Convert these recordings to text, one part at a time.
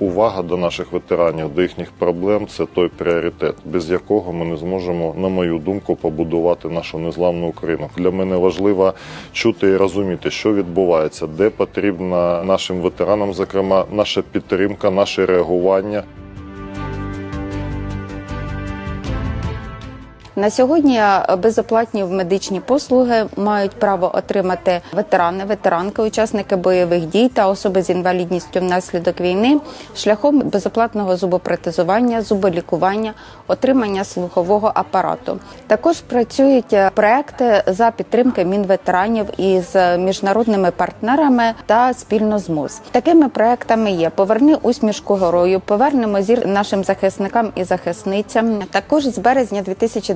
увага до наших ветеранів, до їхніх проблем це той пріоритет, без якого ми не зможемо, на мою думку, побудувати нашу незламну Україну. Для мене важливо чути і розуміти, що відбувається, де потрібна нашим ветеранам, зокрема, наша підтримка, наше реагування. На сьогодні е, безоплатні медичні послуги мають право отримати ветерани, ветеранки, учасники бойових дій та особи з інвалідністю внаслідок війни шляхом безоплатного зубопротезування, зуболікування, отримання слухового апарату. Також працюють е, проекти за підтримки мінветеранів із міжнародними партнерами та спільно з МОЗ. Такими проектами є Поверни усмішку герою, повернемо зір нашим захисникам і захисницям. Також з березня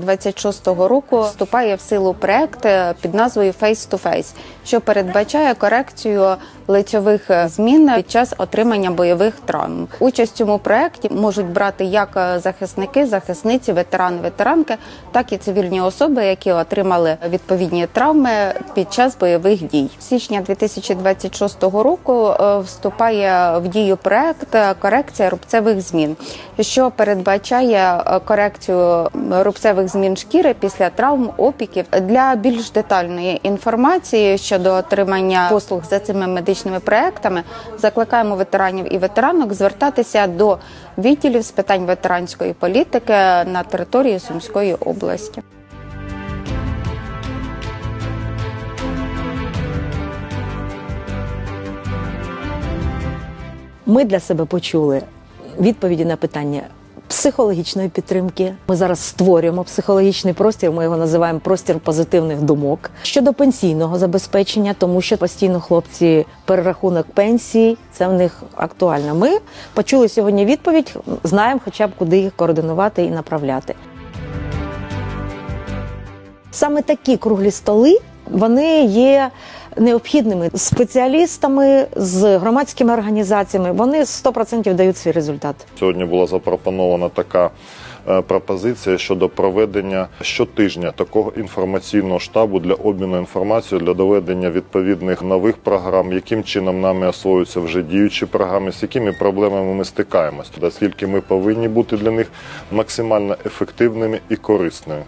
2026 року вступає в силу проект е, під назвою Face to Face, що передбачає корекцію лицьових е, змін під час отримання бойових травм. Участь в цьому проекті можуть брати як е, захисники, захисниці, ветерани, ветеранки, так і цивільні особи, які отримали відповідні травми під час бойових дій. З січня 2026 року е, вступає в дію проект корекція рубцевих змін, що передбачає корекцію рубцевих змін шкіри після травм, опіків для більш детальної інформації щодо отримання послуг за цими медичними проектами. Закликаємо ветеранів і ветеранок звертатися до відділів з питань ветеранської політики на території Сумської області. Ми для себе почули відповіді на питання психологічної підтримки. Ми зараз створюємо психологічний простір. Ми його називаємо простір позитивних думок щодо пенсійного забезпечення, тому що постійно хлопці перерахунок пенсій це в них актуально. Ми почули сьогодні відповідь, знаємо, хоча б куди їх координувати і направляти. Саме такі круглі столи вони є необхідними спеціалістами з громадськими організаціями. Вони 100% дають свій результат. Сьогодні була запропонована така е, пропозиція щодо проведення щотижня такого інформаційного штабу для обміну інформацією, для доведення відповідних нових програм, яким чином нами освоюються вже діючі програми, з якими проблемами ми стикаємось, наскільки ми повинні бути для них максимально ефективними і корисними.